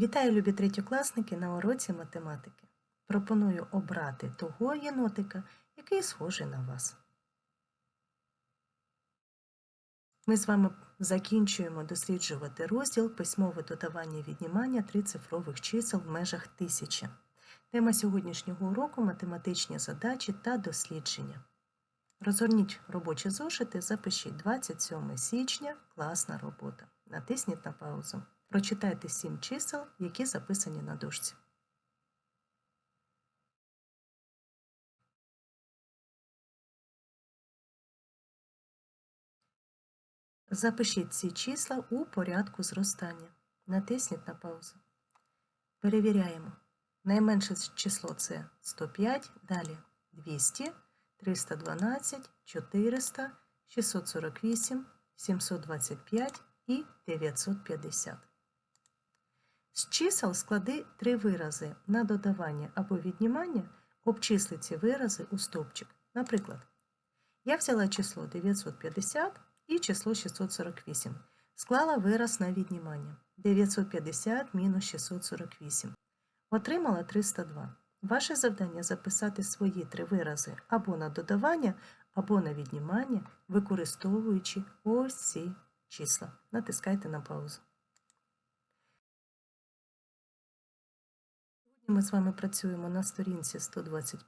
Вітаю, любі третьокласники на уроці математики. Пропоную обрати того єнотика, який схожий на вас. Ми з вами закінчуємо досліджувати розділ письмове додавання віднімання трицифрових чисел в межах тисячі. Тема сьогоднішнього уроку математичні задачі та дослідження. Розгорніть робочі зошити, запишіть 27 січня класна робота. Натисніть на паузу. Прочитайте сім чисел, які записані на дошці. Запишіть ці числа у порядку зростання. Натисніть на паузу. Перевіряємо. Найменше число це 105, далі 200, 312, 400, 648, 725 і 950. З чисел склади три вирази на додавання або віднімання, обчисли ці вирази у стовпчик. Наприклад, я взяла число 950 і число 648. Склала вираз на віднімання 950 мінус 648. Отримала 302. Ваше завдання записати свої три вирази або на додавання, або на віднімання, використовуючи ось ці числа. Натискайте на паузу. Ми з вами працюємо на сторінці 121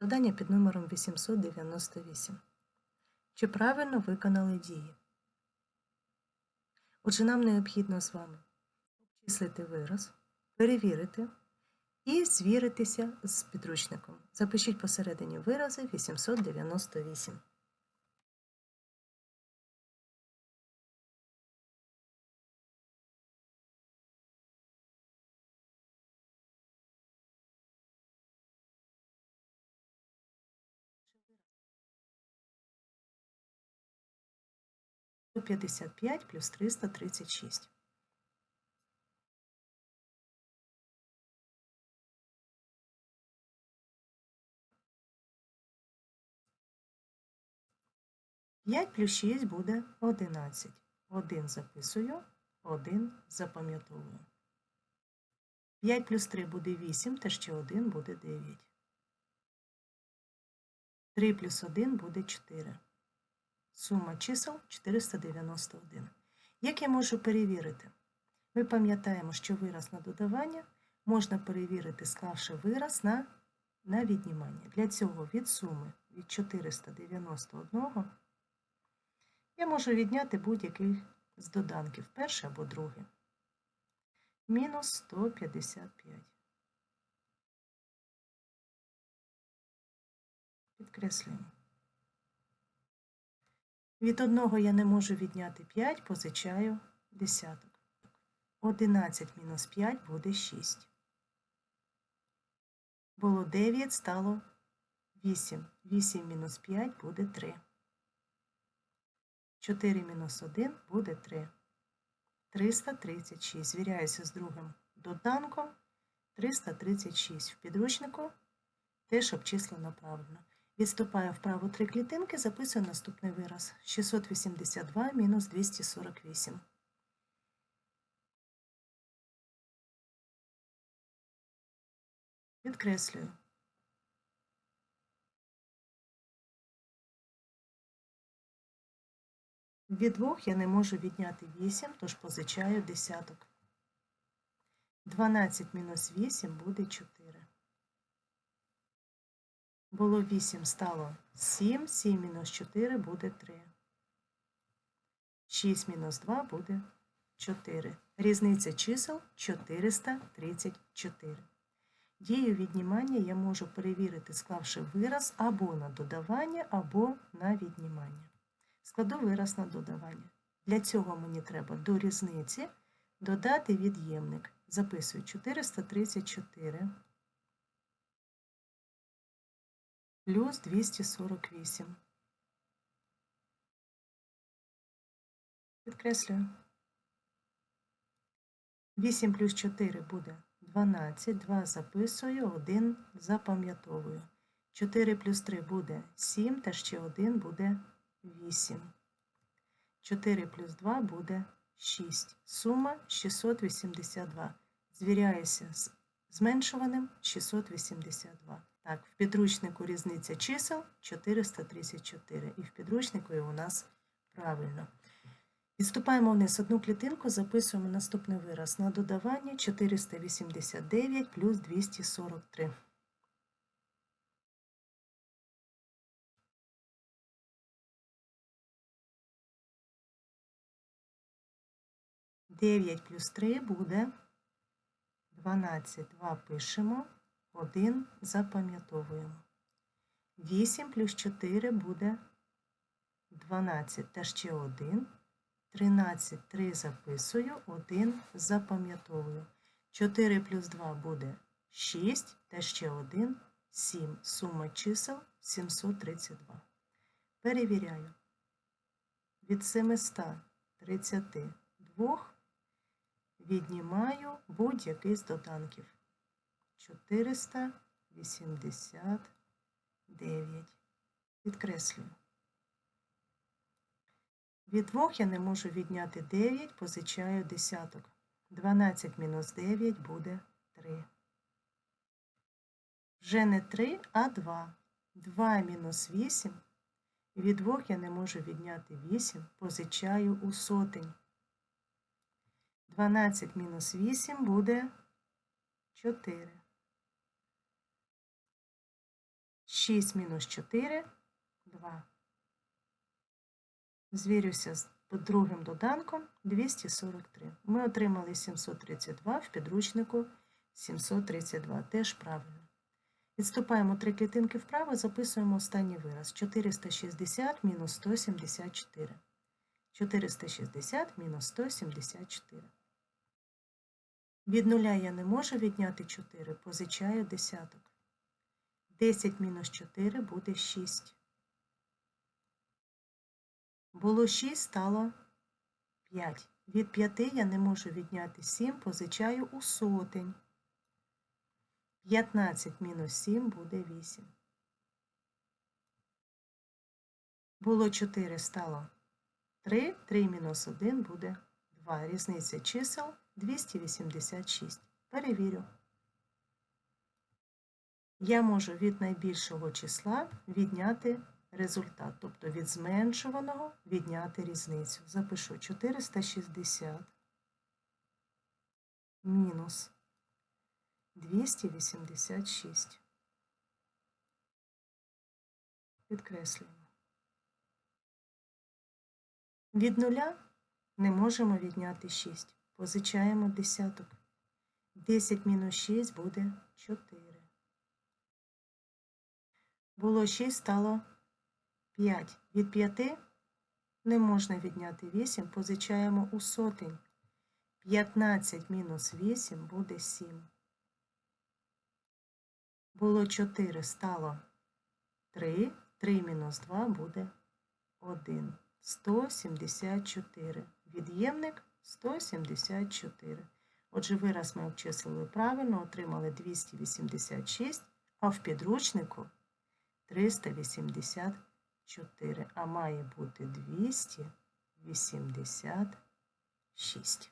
Завдання під номером 898. Чи правильно виконали дії? Отже, нам необхідно з вами обчислити вираз, перевірити і звіритися з підручником. Запишіть посередині вирази 898. П'ятдесят п'ять плюс триста тридцять шість. П'ять плюс шість буде одинадцять. Один записую, один запам'ятовую. 5 плюс 3 буде 8, та ще 1 буде 9. 3 плюс 1 буде 4. Сума чисел 491. Як я можу перевірити? Ми пам'ятаємо, що вираз на додавання можна перевірити, склавши вираз на, на віднімання. Для цього від суми від 491 я можу відняти будь-який з доданків, перший або другий. Мінус 155. Підкреслюємо. Від одного я не можу відняти 5, позичаю десяток. 11 мінус 5 буде 6. Було 9, стало 8. 8 мінус 5 буде 3. 4 мінус 1 буде 3. 336. Звіряюся з другим доданком. 336 в підручнику. Теж обчислено правильно. Відступаю вправо три клітинки, записую наступний вираз. 682 мінус 248. Підкреслюю. Від двох я не можу відняти 8, тож позичаю десяток. 12 мінус 8 буде 4. Було 8, стало 7, 7 мінус 4 буде 3. 6 мінус 2 буде 4. Різниця чисел 434. Дію віднімання я можу перевірити, склавши вираз або на додавання, або на віднімання. Складу вираз на додавання. Для цього мені треба до різниці додати від'ємник. Записую 434 плюс 248. Підкреслюю. 8 плюс 4 буде 12, 2 записую, 1 запам'ятовую. 4 плюс 3 буде 7, та ще 1 буде 8. 4 плюс 2 буде 6. Сума 682. Звіряюся з зменшуваним 682. Так, в підручнику різниця чисел 434. І в підручнику і у нас правильно. Відступаємо вниз одну клітинку, записуємо наступний вираз на додавання 489 плюс 243. Дев'ять плюс 3 буде 12. 2 пишемо, 1 запам'ятовуємо. 8 плюс 4 буде 12 та ще 1. 13, 3 записую, 1 запам'ятовую. 4 плюс 2 буде 6 та ще 1, 7. Сума чисел 732. Перевіряю. Від 732 віднімаю будь-який з доданків. 489. Підкреслюю. Від 2 я не можу відняти 9, позичаю десяток. 12 мінус 9 буде 3. Вже не 3, а 2. 2 мінус 8. Від 2 я не можу відняти 8, позичаю у сотень. 12 мінус 8 буде 4. 6 мінус 4 2. Звірюся з другим доданком 243. Ми отримали 732 в підручнику 732. Теж правильно. Відступаємо три клітинки вправо, записуємо останній вираз. 460 мінус 174. 460 мінус 174. Від нуля я не можу відняти 4, позичаю десяток. 10 мінус 4 буде 6. Було 6, стало 5. Від 5 я не можу відняти 7, позичаю у сотень. 15 мінус 7 буде 8. Було 4, стало 3, 3 мінус 1 буде 2. Різниця чисел 286. Перевірю. Я можу від найбільшого числа відняти результат, тобто від зменшуваного відняти різницю. Запишу 460 мінус 286. Підкреслюємо. Від нуля не можемо відняти 6. Позичаємо десяток. 10 мінус 6 буде 4. Було 6, стало 5. Від 5 не можна відняти 8, позичаємо у сотень. 15 мінус 8 буде 7. Було 4, стало 3. 3 мінус 2 буде 1. 174. Від'ємник 174. Отже, вираз ми обчислили правильно, отримали 286, а в підручнику 384, а має бути 286.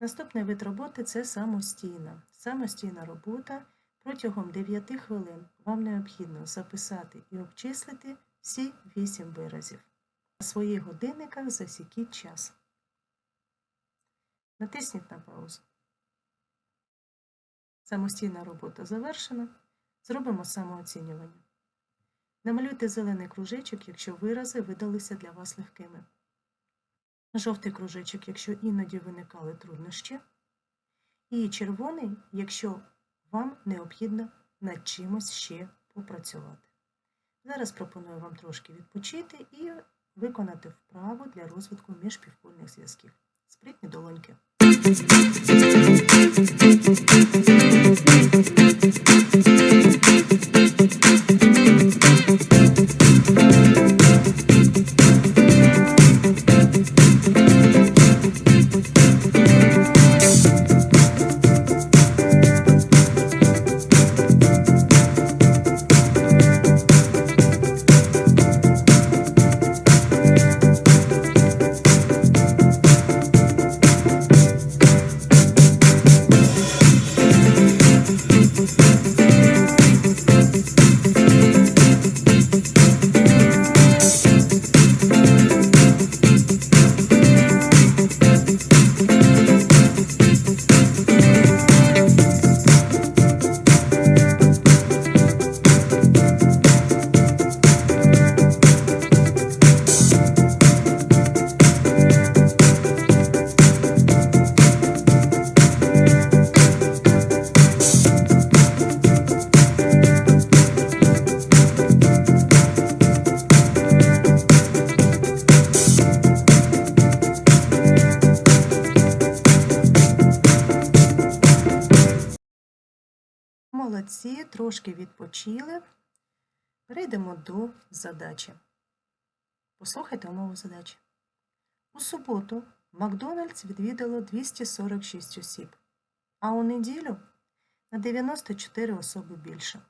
Наступний вид роботи це самостійна. Самостійна робота протягом 9 хвилин вам необхідно записати і обчислити всі 8 виразів. На своїх годинниках засікіть час. Натисніть на паузу. Самостійна робота завершена. Зробимо самооцінювання. Намалюйте зелений кружечок, якщо вирази видалися для вас легкими. Жовтий кружечок, якщо іноді виникали труднощі. І червоний, якщо вам необхідно над чимось ще попрацювати. Зараз пропоную вам трошки відпочити і виконати вправу для розвитку міжпівкульних зв'язків. Спритні долоньки. Thank. thank you трошки відпочили. Перейдемо до задачі. Послухайте умову задачі. У суботу Макдональдс відвідало 246 осіб, а у неділю на 94 особи більше.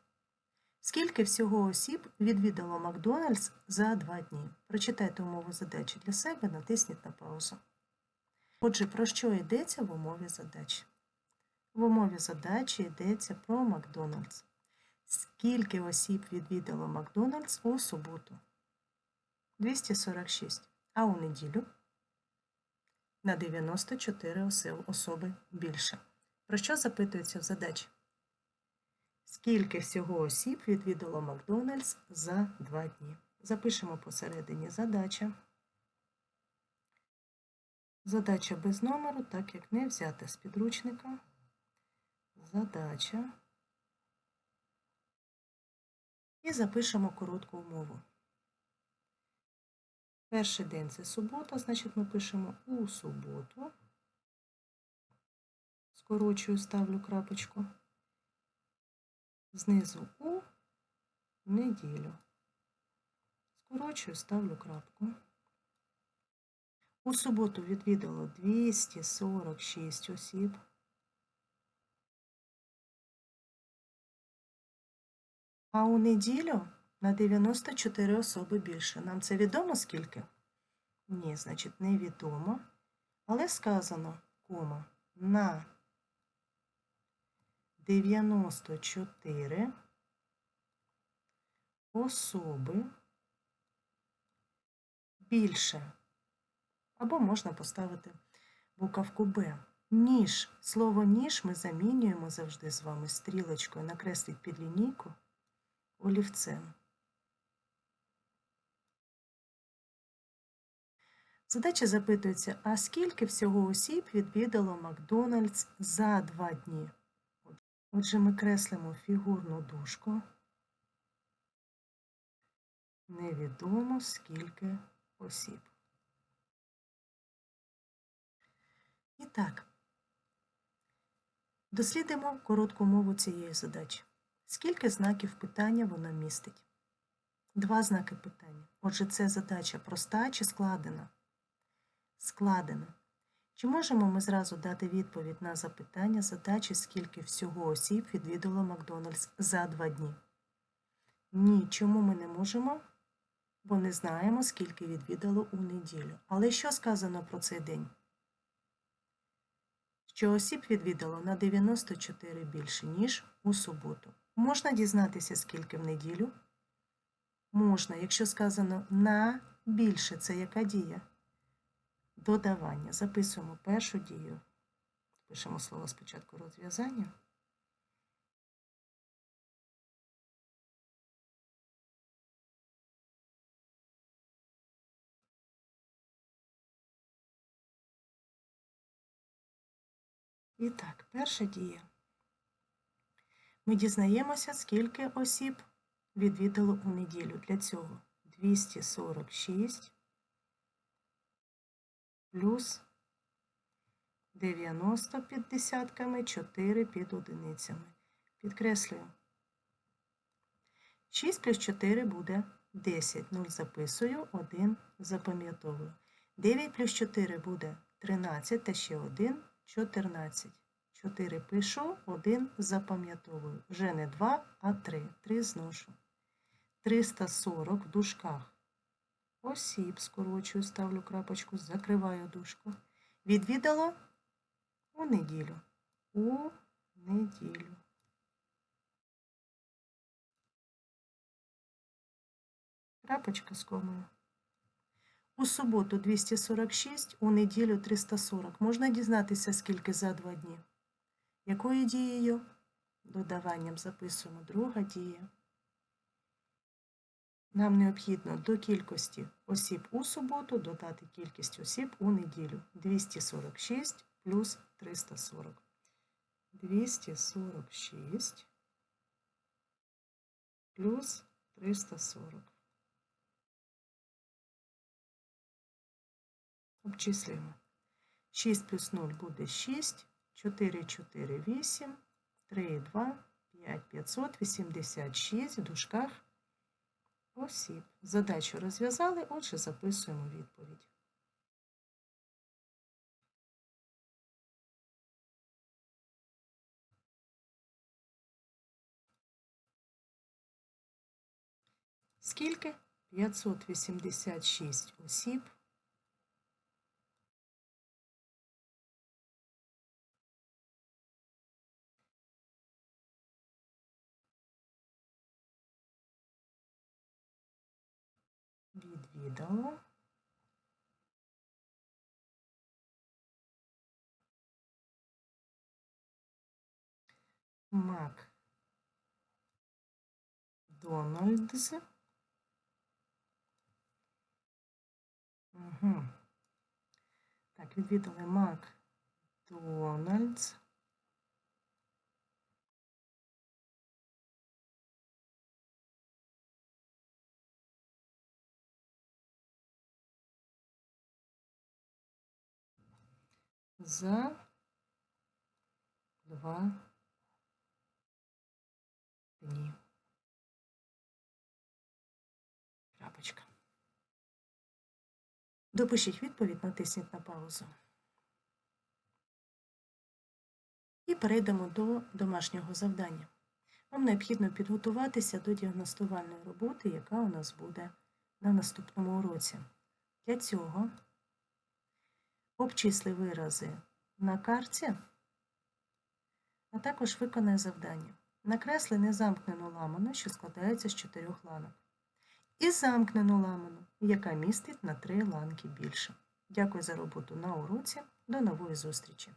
Скільки всього осіб відвідало Макдональдс за два дні? Прочитайте умову задачі для себе, натисніть на паузу. Отже, про що йдеться в умові задачі? В умові задачі йдеться про Макдональдс. Скільки осіб відвідало Макдональдс у суботу? 246. А у неділю? На 94 особи більше. Про що запитується в задачі? Скільки всього осіб відвідало Макдональдс за два дні? Запишемо посередині задача. Задача без номеру, так як не взята з підручника. Задача. І запишемо коротку умову. Перший день це субота, значить ми пишемо у суботу. Скорочую, ставлю крапочку. Знизу у неділю. Скорочую, ставлю крапку. У суботу відвідало 246 осіб. А у неділю на 94 особи більше. Нам це відомо скільки? Ні, значить, невідомо. Але сказано, кома, на 94 особи більше. Або можна поставити буковку Б. Ніж. Слово ніж ми замінюємо завжди з вами стрілочкою, накресліть під лінійку олівцем. Задача запитується, а скільки всього осіб відвідало Макдональдс за два дні? Отже, ми креслимо фігурну дужку. Невідомо скільки осіб. І так, дослідимо коротку мову цієї задачі. Скільки знаків питання вона містить? Два знаки питання. Отже, це задача проста чи складена? Складена. Чи можемо ми зразу дати відповідь на запитання задачі, скільки всього осіб відвідало Макдональдс за два дні? Ні, чому ми не можемо? Бо не знаємо, скільки відвідало у неділю. Але що сказано про цей день? Що осіб відвідало на 94 більше, ніж у суботу. Можна дізнатися, скільки в неділю? Можна, якщо сказано на більше, це яка дія? Додавання. Записуємо першу дію. Пишемо слово спочатку розв'язання. І так, перша дія. Ми дізнаємося, скільки осіб відвідало у неділю. Для цього 246 плюс 90 під десятками, 4 під одиницями. Підкреслюю. 6 плюс 4 буде 10. 0 записую, 1 запам'ятовую. 9 плюс 4 буде 13 та ще 1 14. 4 пишу, 1 запам'ятовую. Вже не 2, а 3. 3 зношу. 340 в дужках. Осіб скорочую, ставлю крапочку, закриваю дужку. Відвідало у неділю. У неділю. Крапочка з комою. У суботу 246, у неділю 340. Можна дізнатися, скільки за два дні. Якою дією? Додаванням записуємо друга дія. Нам необхідно до кількості осіб у суботу додати кількість осіб у неділю. 246 плюс 340. 246 плюс 340. Обчислюємо. 6 плюс 0 буде 6. 4, 4, 8, 3, 2, 5586 в дужках осіб. Задачу розв'язали, отже, записуємо відповідь. Скільки? 586 осіб. Відвідало. Мак Дональдс. Угу. Так, відвідали Мак Дональдс. За два дні. Крапочка. Допишіть відповідь, натисніть на паузу. І перейдемо до домашнього завдання. Вам необхідно підготуватися до діагностувальної роботи, яка у нас буде на наступному уроці. Для цього обчисли вирази на карті, а також виконай завдання. Накресли незамкнену ламану, що складається з чотирьох ланок і замкнену ламану, яка містить на три ланки більше. Дякую за роботу на уроці. До нової зустрічі!